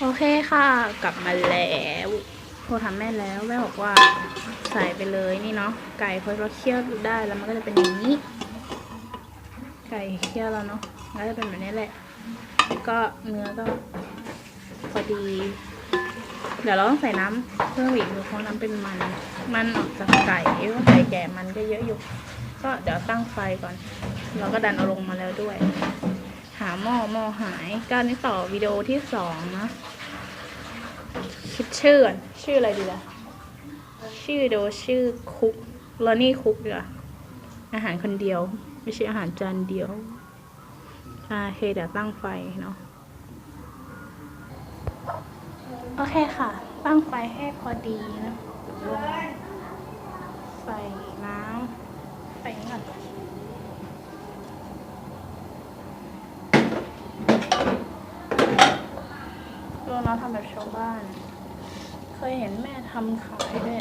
โอเคค่ะ กลับมาแล้วโทรถามแม่แล้วแม่บอกว่าใส่ไปเลยนี่เนาะไก่พอเราเคี่ยวได้แล้วมันก็จะเป็นอย่างนี้ ไก่เคี่ยวแล้วเนาะก็จะเป็นแบบนี้แหละ ก็เนื้อก็พอดี เดี๋ยวเราต้องใส่น้ำเพิ่มอีกเพราะน้ำเป็นมัน มันออกจากไก่ว่าไก่แก่มันก็เยอะอยู่ ก็เดี๋ยวตั้งไฟก่อน เราก็ดันเอาลงมาแล้วด้วย หาหม้อหม้อหายการนี้ต่อวิดีโอที่สองนะคิดชื่อก่อนชื่ออะไรดีล่ะ ชื่อวิดีโอชื่อคุกลอนี่คุกดีกว่าอาหารคนเดียว ไม่ใช่อาหารจานเดียวอ่าโอเคเดี๋ยวตั้งไฟเนาะโอเคค่ะ ตั้งไฟให้พอดีนะ ใส่น้ำใส่นี่ก่อนเราเรา ทำแบบชาวบ้าน เคยเห็นแม่ทำขายด้วย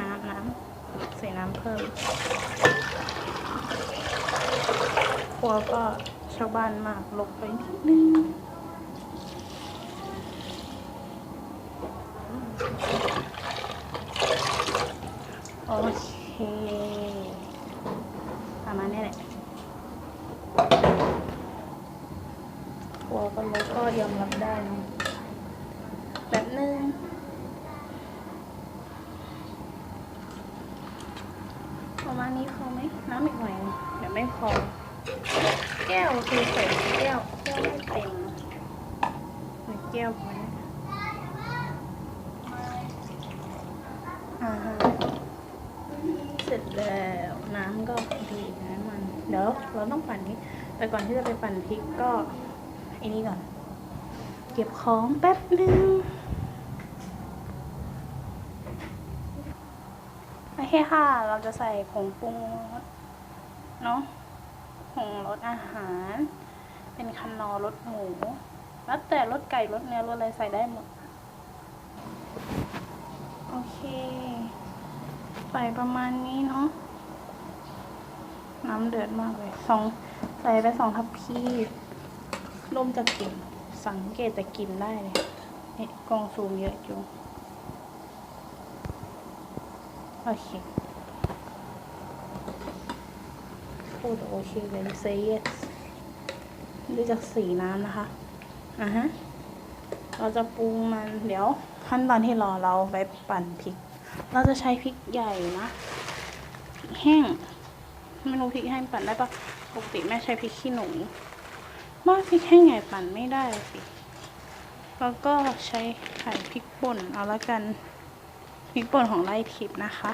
น้ำน้ำใส่น้ำเพิ่มครัวก็ชาวบ้านมากลงไปนิดนึงโอเคประมาณนี้แหละกลัวก็ลดก็ยอมรับได้นะ แบบนึงประมาณนี้พอไหมน้ำอีกหน่อยเดี๋ยวไม่พอ แก้วคือใส่แก้วแก้วไม่เต็มหนึ่แก้วพอนะอ่าฮะเสร็จแล้วน้ำก็ดีนะมันเดี๋ยวเราต้องปั่นนี้ แต่ก่อนที่จะไปปั่นพริกก็ไอ้นี่ก่อน เก็บของแป๊บนึงโอเคค่ะ เราจะใส่ผงปรุงรสเนาะผงรสอาหาร เป็นคันนอรสหมู แล้วแต่รสไก่รสเนื้อรสอะไรใส่ได้หมด โอเค ใส่ประมาณนี้เนาะ น้ำเดือดมากเลยสองใส่ไปสองทัพพีลมจะกลิ่นสังเกตแต่กลิ่นได้เลยนี่กองซูมเยอะจุง โอเคพูดโอเคเลย say yes ดูจากสีน้ำนะคะ อะฮะ เราจะปรุงมัน เดี๋ยวขั้นตอนที่รอเราไปปั่นพริก เราจะใช้พริกใหญ่นะพริกแห้ง ไม่รู้พริกแห้งปั่นได้ปะปกติแม่ใช้พริกขี้หนูว่าพริกแห้งใหญ่ปั่นไม่ได้สิ แล้วก็ใช้ไข่พริกป่นเอาละกัน พริกป่นของไร่ทิพย์นะคะ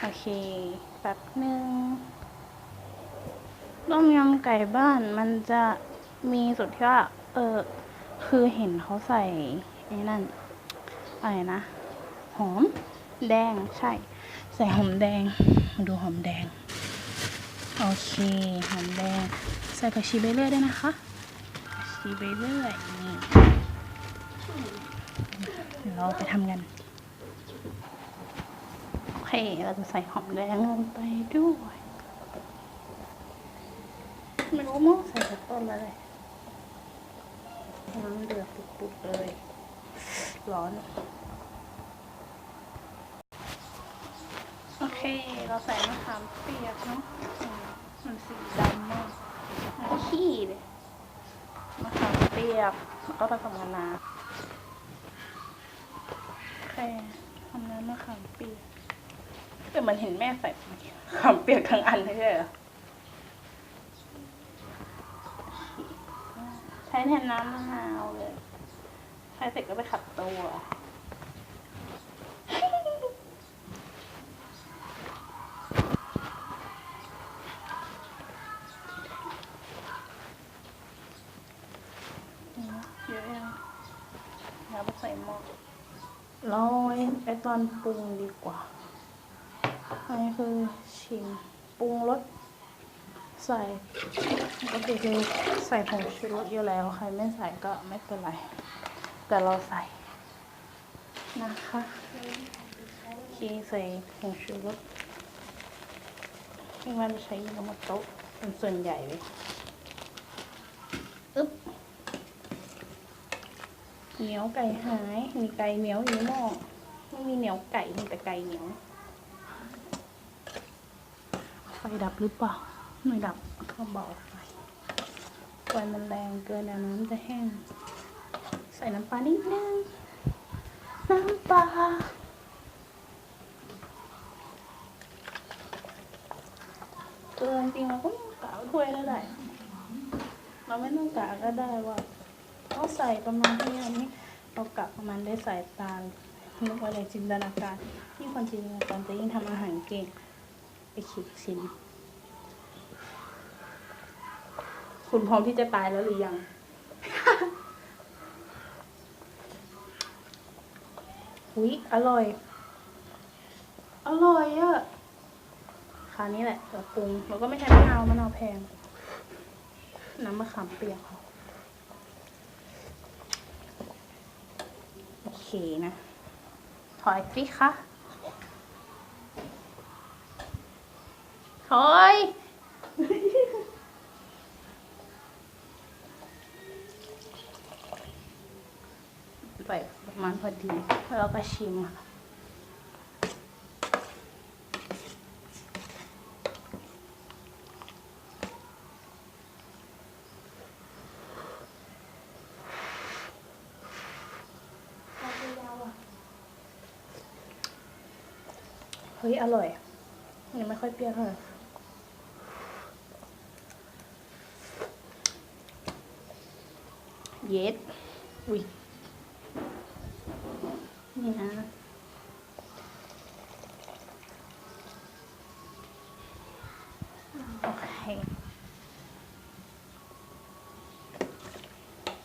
โอเคแป๊บหนึ่งต้มยำไก่บ้านมันจะมีสุดที่ว่า เออ คือเห็นเขาใส่ไอ้นั่น อะไรนะ หอม แดง ใช่ ใส่หอมแดง มาดูหอมแดง โอเค หอมแดง ใส่ผักชีใบเลื่อยด้วยนะคะผักชีใบเลื่อยนี่เราไปทำกัน เคเราจะใส่หอมแดงลงไปด้วย ไม่รู้มั้งใส่จากต้นอะไรน้ำเดือดปุดๆเลย ร้อน โอเค เราใส่มะขามเปียกเนาะมันสีดำมากขี้เลยมะขามเปียกแล้วก็ผสมกับน้ำโอเคทำน้ำมะขามเปียก แต่มันเห็นแม่ใส่มะขามเปียกทั้งอันไม่ใช่เหรอใช้แทนน้ำมะนาวเลย ใช้เสร็จก็ไปขัดตัวเยอะยังแล้วไปใส่หม้อรอไว้ไปตอนปรุงดีกว่า อันนี้คือชิมปรุงรสใส่ปกติคือใส่ผงชูรสอยู่แล้ว ใครไม่ใส่ก็ไม่เป็นไร แต่เราใส่นะคะโอเคใส่ผงชูรสที่มันใช้ยิงมาโต๊ะเป็นส่วนใหญ่เลยอึ๊บเหนียวไก่หาย มีไก่เหนียวอยู่หม้อไม่มีเหนียวไก่มีแต่ไก่เหนียว ฟดับหรือเปล่าไม่ดับก็บอกไฟไฟมันแรงเกินแล้วน้ำจะแห้ง ใส่น้ำปลานิดนึงน้ำปลาเกินจริงเราก็ไม่ต้องกะว่าถ้วยละไหรเราไม่ต้องกะก็ได้ว่าเราใส่ประมาณเท่านี้เรากะประมาณได้ใสายตานึกว่าอะไรจินตนาการยิ่งคนจินตนาการจะยิ่งทำอาหารเก่ง ไปคิดชิมคุณพร้อมที่จะตายแล้วหรือยัง อุ้ยอร่อย อร่อยอะคราวนี้แหละเราปรุงเราก็ไม่ใช้มะนาวมะนาวแพง น้ำมะขามเปียกค่ะโอเคนะ ถอยสิคะ ถอยไปประมาณพอดีแล้วเราก็ชิมค่ะเฮ้ย อร่อยยังไม่ค่อยเปรี้ยวเท่าไหร่ เย็ดอุ้ยนี่นะโอเค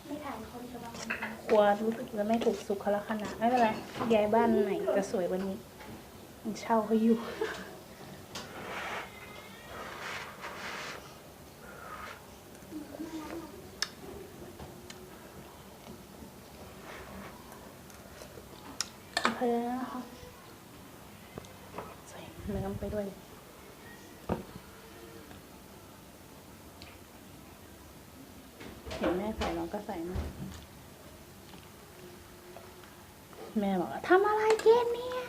ไม่ถ่ายคนจะมาครัวรู้สึกจะไม่ถูกสุขลักษณะไม่เป็นไรย้ายบ้านไหนจะสวยวันนี้เช่าเขาอยู่ โอเคนะคะใส่เนื้อไปด้วยเห็นแม่ใส่เราก็ใส่นะแม่บอกว่าทำอะไรเกนเนี่ย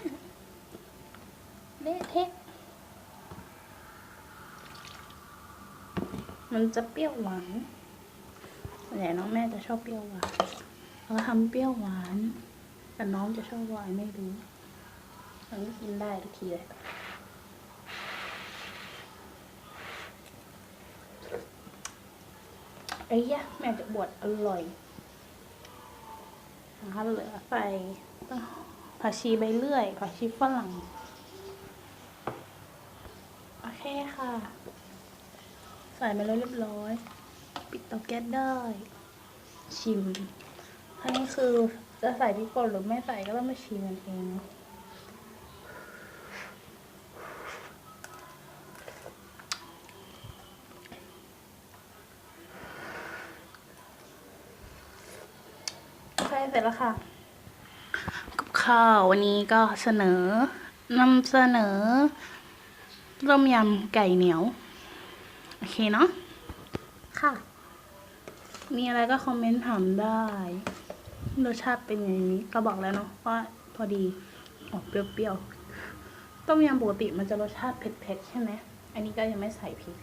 เละเทะมันจะเปรี้ยวหวานส่วนใหญ่น้องแม่จะชอบเปรี้ยวหวานเราทำเปรี้ยวหวาน แต่น้องจะชอบวานไม่รู้มันก็กินได้ทุกทีเลยไอ้ยะแม่จะบวชอร่อยนะคะเหลือไปผักชีใบเลื่อยผักชีฝรั่ง โอเคค่ะ ใส่มาแล้วเรียบร้อย ปิดเตาแก๊สได้ ชิมอันนี้คือ จะใส่พริกป่นหรือไม่ใส่ก็ต้องมาชิมกันเองเนอะโอเคเสร็จแล้วค่ะกับข้าววันนี้ก็เสนอนำเสนอต้มยำไก่เหนียว โอเคเนาะค่ะ มีอะไรก็คอมเมนต์ถามได้ รสชาติเป็นอย่างนี้ก็บอกแล้วเนาะว่าพอดีออกเปรี้ยวๆ ต้มยำปกติมันจะรสชาติเผ็ดๆใช่ไหม อันนี้ก็ยังไม่ใส่พริก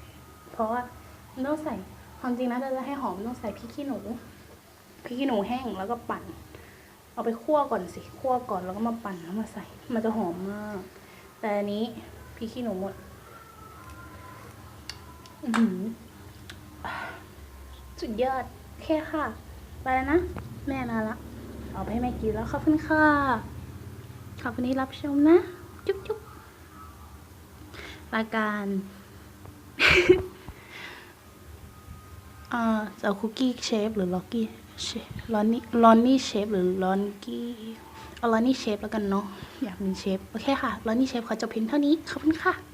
เพราะว่าต้องใส่ความจริงนะจะให้หอมต้องใส่พริกขี้หนู พริกขี้หนูแห้งแล้วก็ปั่น เอาไปคั่วก่อนสิ คั่วก่อนแล้วก็มาปั่นแล้วมาใส่ มันจะหอมมาก แต่อันนี้พริกขี้หนูหมด อืสุดยอดแค่ค่ะ ไปแล้วนะ แม่มาละ เอาไปให้แม่กินแล้วขอบคุณค่ะ ขอบคุณที่รับชมนะ จุ๊บจุ๊บรายการอ่าจะเอาคุกกี้เชฟหรือล็อกกี้เชฟลอนนี่ลอนนี่เชฟหรือลอนกี้เอาลอนนี่เชฟแล้วกันเนาะอยากมีเชฟโอเคค่ะลอนนี่เชฟขอจบเพียงเท่านี้ขอบคุณค่ะ